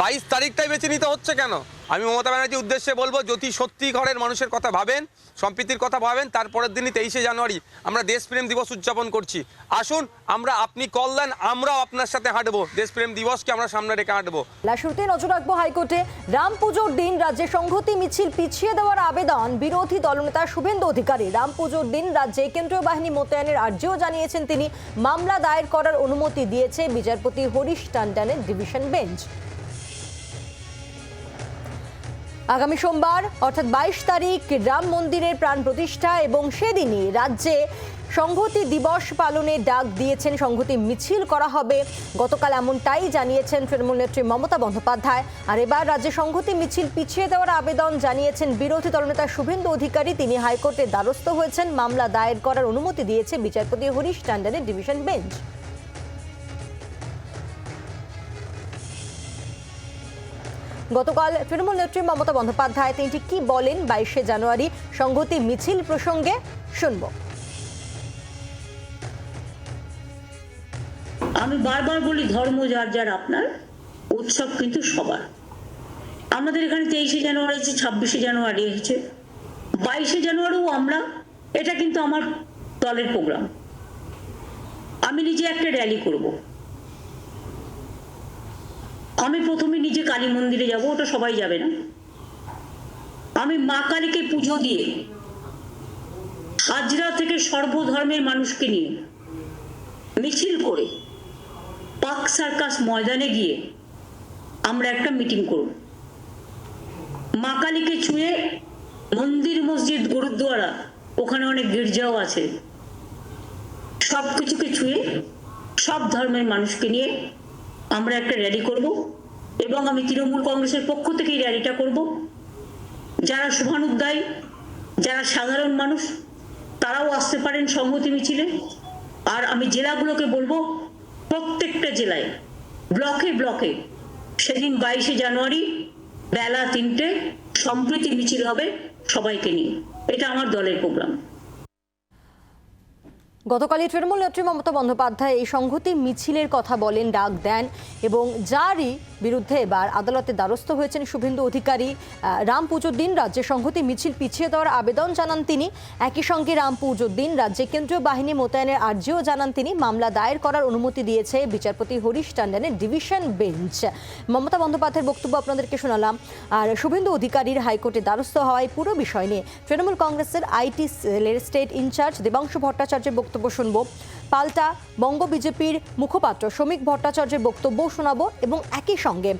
বাইশ তারিখটাই বেছে নিতে হচ্ছে কেন? আমি মমতা ব্যানার্জির উদ্দেশ্যে বলব, যদি সত্যি ঘরের মানুষের কথা ভাবেন, সম্প্রীতির কথা ভাবেন, তারপরের দিনই তেইশে জানুয়ারি আমরা দেশপ্রেম দিবস উদযাপন করছি। আসুন, আমরা আপনি কল দেন, আমরাও আপনার সাথে হাঁটবো। দেশপ্রেম দিবসকে আমরা সামনে রেখে হাঁটবো। লাশুরতে নজর রাখব হাইকোর্টে। রাম পুজোর দিন রাজ্যে সংহতি মিছিল পিছিয়ে দেওয়ার আবেদন বিরোধী দলনেতা শুভেন্দু অধিকারী। রাম পুজোর দিন রাজ্যে কেন্দ্রীয় বাহিনী মোতায়েনের আর্জিও জানিয়েছেন তিনি। মামলা দায়ের করার অনুমতি দিয়েছে বিচারপতি হরিশ টান্ডানের ডিভিশন বেঞ্চ। আগামী সোমবার, অর্থাৎ বাইশ তারিখ, রাম মন্দিরের প্রাণ প্রতিষ্ঠা এবং সেদিনই রাজ্যে সংহতি দিবস পালনের ডাক দিয়েছেন, সংহতি মিছিল করা হবে। গতকাল এমনটাই জানিয়েছেন তৃণমূল নেত্রী মমতা বন্দ্যোপাধ্যায়। আর এবার রাজ্যে সংহতি মিছিল পিছিয়ে দেওয়ার আবেদন জানিয়েছেন বিরোধী দলনেতা শুভেন্দু অধিকারী। তিনি হাইকোর্টের দ্বারস্থ হয়েছেন। মামলা দায়ের করার অনুমতি দিয়েছে বিচারপতি হরিশ টান্ডানের ডিভিশন বেঞ্চ। গতকাল তৃণমূল নেত্রী মমতা বন্দ্যোপাধ্যায় তিনি কি বলেন বাইশে জানুয়ারি? সংহতি মিছিল প্রসঙ্গে শুনব। আমি বারবার বলি, ধর্ম যার যার আপনার, উৎসব কিন্তু সবার। আমাদের এখানে তেইশে জানুয়ারি আছে ছাব্বিশে জানুয়ারি হয়েছে। বাইশে জানুয়ারিও আমরা, এটা কিন্তু আমার দলের প্রোগ্রাম। আমি নিজে একটা র্যালি করব। আমি প্রথমে নিজে কালী মন্দিরে যাব, ওটা সবাই যাবে না। আমি মা কালীকে পুজো দিয়ে হাজরা থেকে সর্বধর্মের মানুষকে নিয়ে মিছিল করে পাক সার্কাস ময়দানে গিয়ে আমরা একটা মিটিং করব। মা কালীকে ছুঁয়ে মন্দির, মসজিদ গুরুদ্বারা ওখানে অনেক গির্জাও আছে। সব কিছুকে ছুঁয়ে সব ধর্মের মানুষকে নিয়ে আমরা একটা র্যালি করব এবং আমি তৃণমূল কংগ্রেসের পক্ষ থেকে এই র্যালিটা করব। যারা শুভানুদ্দায়ী যারা সাধারণ মানুষ, তারাও আসতে পারেন সংহতি মিছিলে। আর আমি জেলাগুলোকে বলব, প্রত্যেকটা জেলায়, ব্লকে ব্লকে, সেদিন বাইশে জানুয়ারি বেলা তিনটে, সম্প্রীতি মিছিল হবে সবাইকে নিয়ে। এটা আমার দলের প্রোগ্রাম গতকালই তৃণমূল নেত্রী মমতা বন্দ্যোপাধ্যায় এই সংহতি মিছিলের কথা বলেন ডাক দেন এবং যারই বিরুদ্ধে এবার আদালতে দ্বারস্থ হয়েছেন শুভেন্দু অধিকারী। রাম পুজোর দিন রাজ্যে সংহতি মিছিল পিছিয়ে দেওয়ার আবেদন জানান তিনি। একই সঙ্গে রাম পুজোর দিন রাজ্যে কেন্দ্রীয় বাহিনী মোতায়েনের আর্জিও জানান তিনি। মামলা দায়ের করার অনুমতি দিয়েছে বিচারপতি হরিশ টান্ডানের ডিভিশন বেঞ্চ। মমতা বন্দ্যোপাধ্যায়ের বক্তব্য আপনাদেরকে শোনালাম। আর শুভেন্দু অধিকারীর হাইকোর্টে দ্বারস্থ হওয়ায় পুরো বিষয় নিয়ে তৃণমূল কংগ্রেসের আইটি সেলের স্টেট ইনচার্জ দেবাংশু ভট্টাচার্যের বক্তব্য শুনব। পাল্টা বঙ্গ বিজেপির মুখপাত্র শ্রমিক ভট্টাচার্যের বক্তব্য শোনাব এবং একই সঙ্গে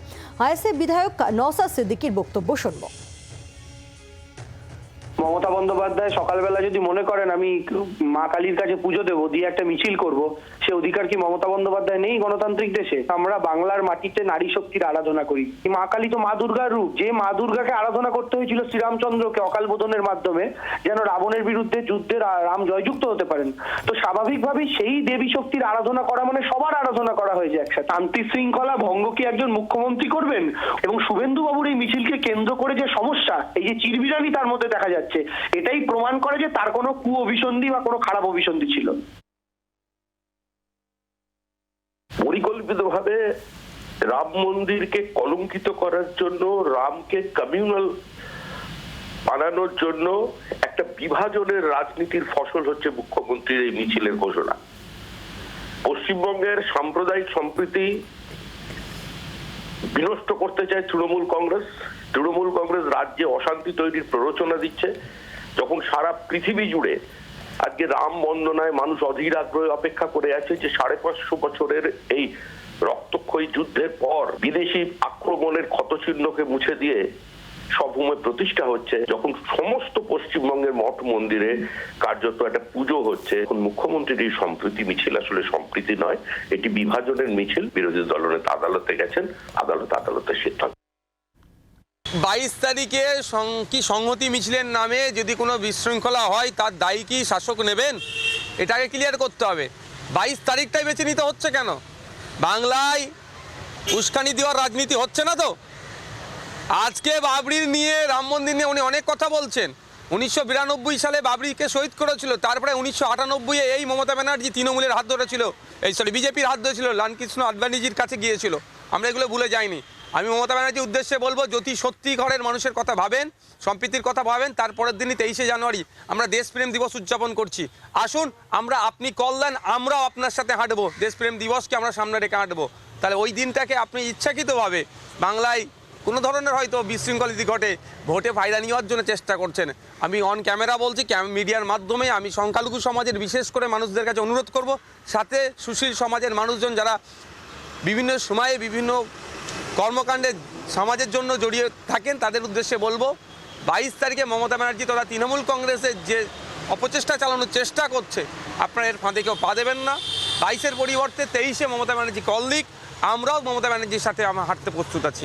আইএসএফ বিধায়ক নওসা সিদ্দিকির বক্তব্য শুনব। মমতা বন্দ্যোপাধ্যায় সকালবেলা যদি মনে করেন, আমি মা কালীর কাছে পুজো দেবো, দিয়ে একটা মিছিল করব, সে অধিকার কি মমতা বন্দ্যোপাধ্যায় নেই গণতান্ত্রিক দেশে? আমরা বাংলার মাটিতে নারী শক্তির আরাধনা করি। মা কালী তো মা দুর্গার রূপ। যে মা দুর্গাকে আরাধনা করতে হয়েছিল শ্রীরামচন্দ্রকে অকাল বোধনের মাধ্যমে, যেন রাবণের বিরুদ্ধে যুদ্ধে রাম জয়যুক্ত হতে পারেন। তো স্বাভাবিকভাবেই সেই দেবী শক্তির আরাধনা করা মানে সবার আরাধনা করা হয়েছে একসাথে। শান্তি শৃঙ্খলা ভঙ্গ কি একজন মুখ্যমন্ত্রী করবেন? এবং শুভেন্দু বাবুর এই মিছিলকে কেন্দ্র করে যে সমস্যা, এই যে চিরবিরানি তার মধ্যে দেখা যাচ্ছে। এটাই প্রমাণ করে যে তার কোনো কু অভিসন্ধি বা কোনো খারাপ অভিসন্ধি ছিল। পরিকল্পিতভাবে রাম মন্দিরকে কলঙ্কিত করার জন্য, রামকে কমিউনাল বানানোর জন্য একটা বিভাজনের রাজনীতির ফসল হচ্ছে মুখ্যমন্ত্রীর এই মিছিলের ঘোষণা। পশ্চিমবঙ্গের সাম্প্রদায়িক সম্প্রীতি বিনষ্ট করতে চায় তৃণমূল কংগ্রেস। তৃণমূল কংগ্রেস রাজ্যে অশান্তি তৈরির প্ররোচনা দিচ্ছে। যখন সারা পৃথিবী জুড়ে আজকে রাম বন্দনায় মানুষ অধীর আগ্রহে অপেক্ষা করে আছে যে সাড়ে পাঁচশো বছরের এই রক্তক্ষয়ী যুদ্ধের পর বিদেশি আক্রমণের ক্ষতচিহ্নকে মুছে দিয়ে সভূমে প্রতিষ্ঠা হচ্ছে। যখন সমস্ত পশ্চিমবঙ্গের মঠ মন্দিরে কার্যত একটা পুজো হচ্ছে এখন মুখ্যমন্ত্রীর এই সম্প্রীতি মিছিল আসলে সম্প্রীতি নয়, এটি বিভাজনের মিছিল। বিরোধী দলনেতা আদালতে গেছেন, আদালত আদালতের সিদ্ধান্ত। বাইশ তারিখে কি সংহতি মিছিলের নামে যদি কোনো বিশৃঙ্খলা হয়, তার দায়ী কি শাসক নেবেন? এটাকে ক্লিয়ার করতে হবে। বাইশ তারিখটাই বেছে নিতে হচ্ছে কেন? বাংলায় উস্কানি দেওয়ার রাজনীতি হচ্ছে না তো? আজকে বাবরির নিয়ে, রাম মন্দির নিয়ে উনি অনেক কথা বলছেন। উনিশশো বিরানব্বই সালে বাবরিকে শহীদ করেছিল। তারপরে উনিশশো আটানব্বই এই মমতা ব্যানার্জি তৃণমূলের হাত ধরেছিল। এই সরি বিজেপির হাত ধরেছিল, লালকৃষ্ণ আডবাণীজির কাছে গিয়েছিল। আমরা এগুলো ভুলে যাইনি। আমি মমতা ব্যানার্জির উদ্দেশ্যে বলব, যদি সত্যি ঘরের মানুষের কথা ভাবেন, সম্প্রীতির কথা ভাবেন, তারপরের দিনই তেইশে জানুয়ারি আমরা দেশপ্রেম দিবস উদযাপন করছি। আসুন, আমরা আপনি কল দেন আমরাও আপনার সাথে হাঁটবো। দেশপ্রেম দিবসকে আমরা সামনে রেখে হাঁটবো। তাহলে ওই দিনটাকে আপনি ইচ্ছাকৃতভাবে বাংলায় কোনো ধরনের হয়তো বিশৃঙ্খলিতি ঘটে, ভোটে ফায়দা নেওয়ার জন্য চেষ্টা করছেন। আমি অন ক্যামেরা বলছি মিডিয়ার মাধ্যমে আমি সংখ্যালঘু সমাজের বিশেষ করে মানুষদের কাছে অনুরোধ করব, সাথে সুশীল সমাজের মানুষজন যারা বিভিন্ন সময়ে বিভিন্ন কর্মকাণ্ডে সমাজের জন্য জড়িয়ে থাকেন, তাদের উদ্দেশ্যে বলব, বাইশ তারিখে মমতা ব্যানার্জি তোরা তৃণমূল কংগ্রেসের যে অপচেষ্টা চালানোর চেষ্টা করছে, আপনারা এর ফাঁদে কেউ পা দেবেন না। বাইশের পরিবর্তে তেইশে মমতা ব্যানার্জি কল দিক আমরাও মমতা ব্যানার্জির সাথে আমার হাঁটতে প্রস্তুত আছি।